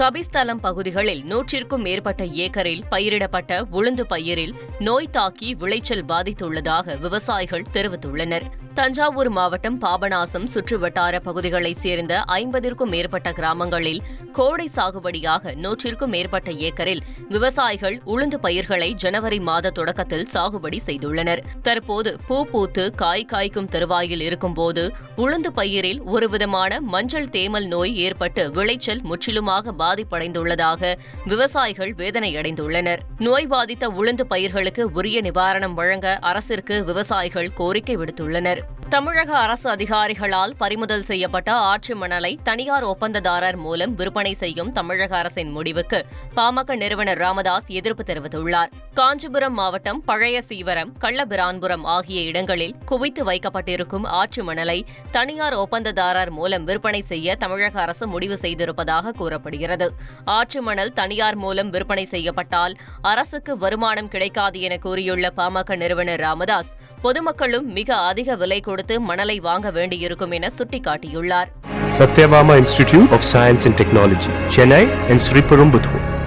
கபிஸ்தலம் பகுதிகளில் நூற்றிற்கும் மேற்பட்ட ஏக்கரில் பயிரிடப்பட்ட உளுந்து பயிரில் நோய் தாக்கி விளைச்சல் பாதித்துள்ளதாக விவசாயிகள் தெரிவித்துள்ளனர். தஞ்சாவூர் மாவட்டம் பாபநாசம் சுற்றுவட்டார பகுதிகளைச் சேர்ந்த ஐம்பதிற்கும் மேற்பட்ட கிராமங்களில் கோடை சாகுபடியாக நூற்றிற்கும் மேற்பட்ட ஏக்கரில் விவசாயிகள் உளுந்து பயிர்களை ஜனவரி மாத தொடக்கத்தில் சாகுபடி செய்துள்ளனர். தற்போது பூ பூத்து காய் காய்க்கும் தருவாயில் இருக்கும்போது உளுந்து பயிரில் ஒருவிதமான மஞ்சள் தேமல் நோய் ஏற்பட்டு விளைச்சல் முற்றிலுமாக பாதிப்படைந்துள்ளதாக விவசாயிகள் வேதனையடைந்துள்ளனர். நோய் பாதித்த உளுந்து பயிர்களுக்கு உரிய நிவாரணம் வழங்க அரசிற்கு விவசாயிகள் கோரிக்கை விடுத்துள்ளனர். தமிழக அரசு அதிகாரிகளால் பறிமுதல் செய்யப்பட்ட ஆற்று மணலை தனியார் ஒப்பந்ததாரர் மூலம் விற்பனை செய்யும் தமிழக அரசின் முடிவுக்கு பாமக நிறுவனர் ராமதாஸ் எதிர்ப்பு தெரிவித்துள்ளார். காஞ்சிபுரம் மாவட்டம் பழைய சீவரம் கள்ளபிரான்புரம் ஆகிய இடங்களில் குவித்து வைக்கப்பட்டிருக்கும் ஆற்று மணலை தனியார் ஒப்பந்ததாரர் மூலம் விற்பனை செய்ய தமிழக அரசு முடிவு செய்திருப்பதாக கூறப்படுகிறது. ஆற்று மணல் தனியார் மூலம் விற்பனை செய்யப்பட்டால் அரசுக்கு வருமானம் கிடைக்காது என கூறியுள்ள பாமக நிறுவனர் ராமதாஸ் பொதுமக்களும் மிக அதிக விலை கொடுத்து மணலை வாங்க வேண்டியிருக்கும் என சுட்டிக்காட்டியுள்ளார் Sathyabama institute of science and technology Chennai.